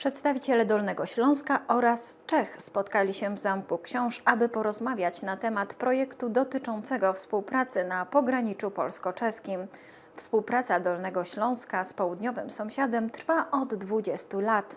Przedstawiciele Dolnego Śląska oraz Czech spotkali się w Zamku Książ, aby porozmawiać na temat projektu dotyczącego współpracy na pograniczu polsko-czeskim. Współpraca Dolnego Śląska z południowym sąsiadem trwa od 20 lat.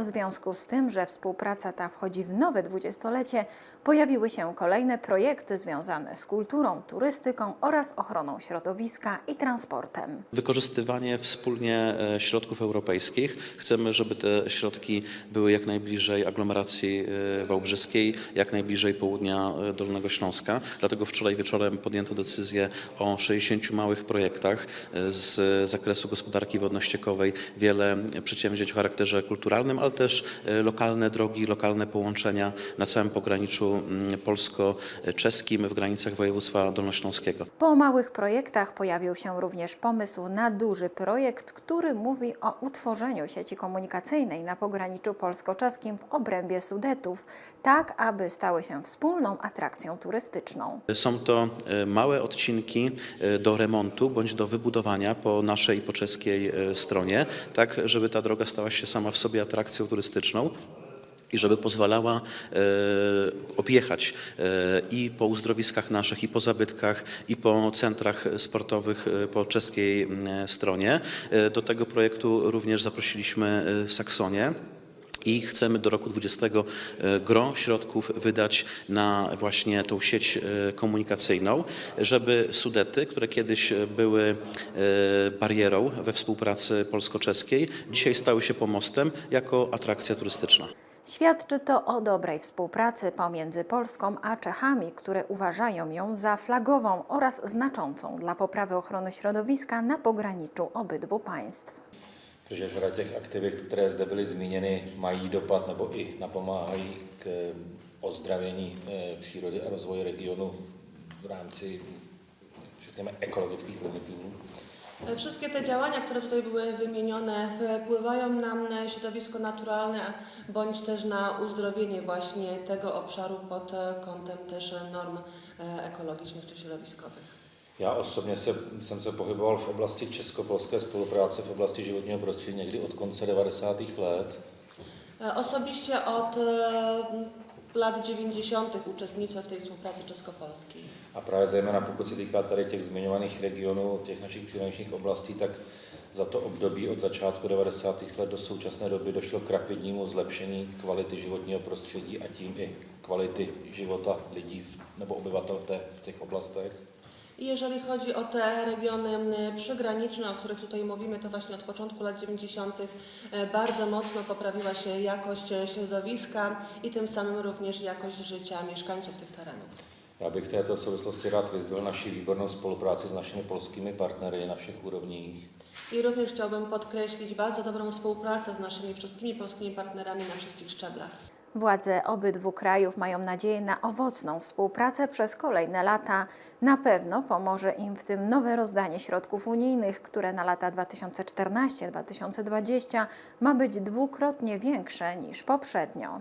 W związku z tym, że współpraca ta wchodzi w nowe dwudziestolecie, pojawiły się kolejne projekty związane z kulturą, turystyką oraz ochroną środowiska i transportem. Wykorzystywanie wspólnie e, środków europejskich. Chcemy, żeby te środki były jak najbliżej aglomeracji e, wałbrzyskiej, jak najbliżej południa e, Dolnego Śląska. Dlatego wczoraj wieczorem podjęto decyzję o 60 małych projektach z zakresu gospodarki wodno-ściekowej. Wiele przedsięwzięć o charakterze kulturalnym, ale też e, lokalne drogi, lokalne połączenia na całym pograniczu mm, polsko-czeskim w granicach województwa dolnośląskiego. Po małych projektach pojawił się również pomysł na duży projekt, który mówi o utworzeniu sieci komunikacyjnej na pograniczu polsko-czeskim w obrębie Sudetów, tak aby stały się wspólną atrakcją turystyczną. Są to e, małe odcinki e, do remontu bądź do wybudowania po naszej i po czeskiej stronie, tak żeby ta droga stała się sama w sobie atrakcją turystyczną. I żeby pozwalała e, objechać e, i po uzdrowiskach naszych, i po zabytkach, i po centrach sportowych e, po czeskiej m, stronie. E, do tego projektu również zaprosiliśmy e, Saksonię. I chcemy do roku 20 e, gro środków wydać na właśnie tą sieć e, komunikacyjną, żeby Sudety, które kiedyś e, były barierą we współpracy polsko-czeskiej, dzisiaj stały się pomostem jako atrakcja turystyczna. Świadczy to o dobrej współpracy pomiędzy Polską a Czechami, które uważają ją za flagową oraz znaczącą dla poprawy ochrony środowiska na pograniczu obydwu państw. Protože řada těch aktivit, které zde byly zmíněny, mají dopad nebo i napomáhají k eh, ozdravění eh, přírody a rozvoji regionu v rámci, řekněme, ekologických limitů. Wszystkie te działania, które tutaj były wymienione, wpływają na środowisko naturalne, bądź też na uzdrowienie właśnie tego obszaru pod e, kątem też norm e, ekologicznych czy środowiskowych. Já osobně se, jsem se pohyboval v oblasti česko-polské spolupráce v oblasti životního prostředí někdy od konce 90. let. E, Osobiście od lat 90. uczestniczę w tej współpracy czesko-polskiej. A právě zejména pokud se týká tady těch zmiňovaných regionů, těch našich příhraničních oblastí, tak za to období od začátku 90. let do současné doby došlo k rapidnímu zlepšení kvality životního prostředí a tím i kvality života lidí v- nebo obyvatel v, té, v těch oblastech. I jeżeli chodzi o te regiony przygraniczne, o których tutaj mówimy, to właśnie od początku lat 90. e, bardzo mocno poprawiła się jakość e, środowiska i tym samym również jakość życia mieszkańców tych terenów. Já bych v této souvislosti rád vyzdvil naši výbornou spolupráci s našimi polskými partnery na všech úrovních. I również chciałbym podkreślić bardzo dobrą współpracę z naszymi wszystkimi polskimi partnerami na wszystkich szczeblach. Władze obydwu krajów mają nadzieję na owocną współpracę przez kolejne lata. Na pewno pomoże im w tym nowe rozdanie środków unijnych, które na lata 2014-2020 ma być dwukrotnie większe niż poprzednio.